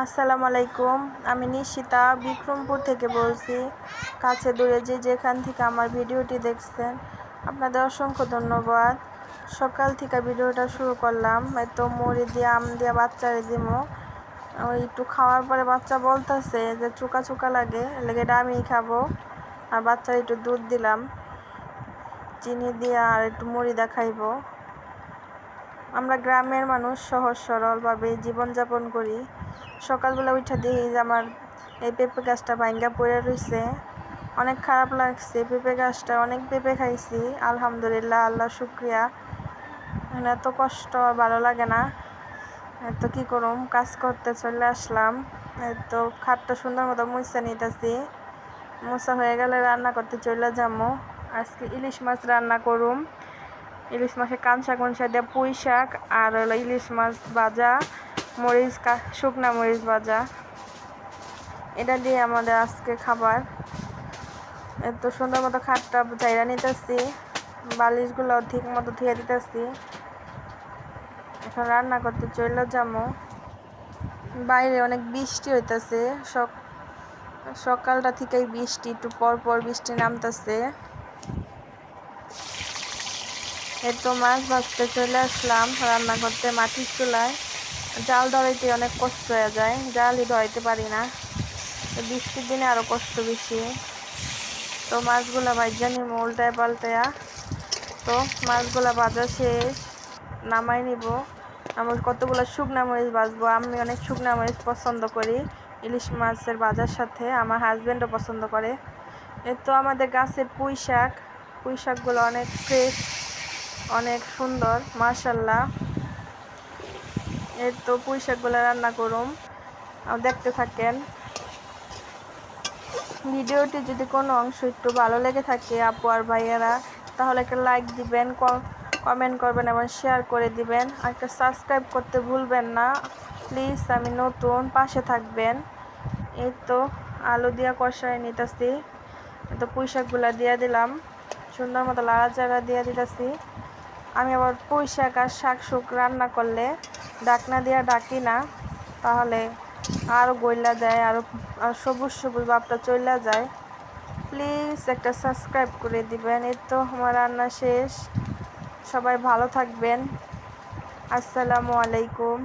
আসসালামু আলাইকুম, আমি নিশিতা বিক্রমপুর থেকে বলছি। কাছে দূরে যে যেখান থেকে আমার ভিডিওটি দেখছেন, আপনাদের অসংখ্য ধন্যবাদ। সকাল থেকে ভিডিওটা শুরু করলাম তো মুড়ি দিয়ে, আম দিয়ে, বাচ্চারে দিব। ওই একটু খাওয়ার পরে বাচ্চা বলতেছে যে চুকা চুকা লাগে, লেগে এটা আমি খাব। আর বাচ্চার একটু দুধ দিলাম, চিনি দিয়ে আর একটু মুড়ি দেখাইবো। আমরা গ্রামের মানুষ সহজ, সরলভাবে জীবনযাপন করি। সকালবেলা উঠে দেখি যে আমার এই পেঁপে গাছটা ভাঙ্গা পড়ে রয়েছে অনেক খারাপ লাগছে, পেঁপে গাছটা অনেক পেঁপে খাইছি। আলহামদুলিল্লাহ, আল্লাহ শুক্রিয়া। এত কষ্ট ভালো লাগে না। তো কী করুম, কাজ করতে চলে আসলাম। তো খাটটা সুন্দর মতো মুছা নিতেছি। মুছা হয়ে গেলে রান্না করতে চলে যাব। আজকে ইলিশ মাছ রান্না করুম। ইলিশ মাছের কাঁচা কনসা দিয়ে পুঁই শাক আর হলো ইলিশ মাছ ভাজা, মরিচ শুকনা মরিচ ভাজা। এটা দিয়ে আমাদের আজকে খাবার। এত সুন্দর মতো খাটটা চাইরা নিতেছি। বালিশগুলো ঠিক মতো ধুয়ে দিতেছি। এখন রান্না করতে চলে যাব। বাইরে অনেক বৃষ্টি হইতেছে। সকালটা থেকেই বৃষ্টি, একটু পর পর বৃষ্টি নামতেছে। এই তো মাছ ভাজতে চলে আসলাম, রান্না করতে মাটির চুলায়। জাল ধরাইতে অনেক কষ্ট হয়ে যায়, জালই ধরাইতে পারি না। বৃষ্টির দিনে আরও কষ্ট বেশি। তো মাছগুলা ভাজা নিব উল্টায় পাল্টায়া। তো মাছগুলা ভাজা শেষ, নামাই নিব। আমার কতগুলো শুকনা মরিচ ভাজবো, আমি অনেক শুকনা মরিচ পছন্দ করি, ইলিশ মাছের বাজার সাথে, আমার হাজব্যান্ডও পছন্দ করে। এ তো আমাদের গাছের পুঁই শাক পুঁই শাকগুলো অনেক ফ্রেশ অনেক সুন্দর মার্শাল্লাহ এর তো পুঁই শাকগুলো রান্না করুম। দেখতে থাকেন। ভিডিওটি যদি কোনো অংশ একটু ভালো লেগে থাকে, আপু আর ভাইয়েরা, তাহলে একটা লাইক দিবেন কমেন্ট করবেন এবং শেয়ার করে দিবেন। আর একটা সাবস্ক্রাইব করতে ভুলবেন না। প্লিজ, আমি নতুন পাশে থাকবেন। এই তো আলু দিয়া কষায় নিতেছি। তো পুঁই শাকগুলো দিয়ে দিলাম। সুন্দর মতো লাড়া চাড়া দিয়ে দিতেছি। আমি আবার পুঁই শাক আর শাক শুক রান্না করলে ডাকনা দিয়া ডাকি না, তাহলে আরও গইলা যায় আরও আর সবুজ সবুজ বাপটা চইলা যায়। প্লিজ একটা সাবস্ক্রাইব করে দিবেন, এই তো আমার রান্না শেষ। সবাই ভালো থাকবেন। আসসালামু আলাইকুম।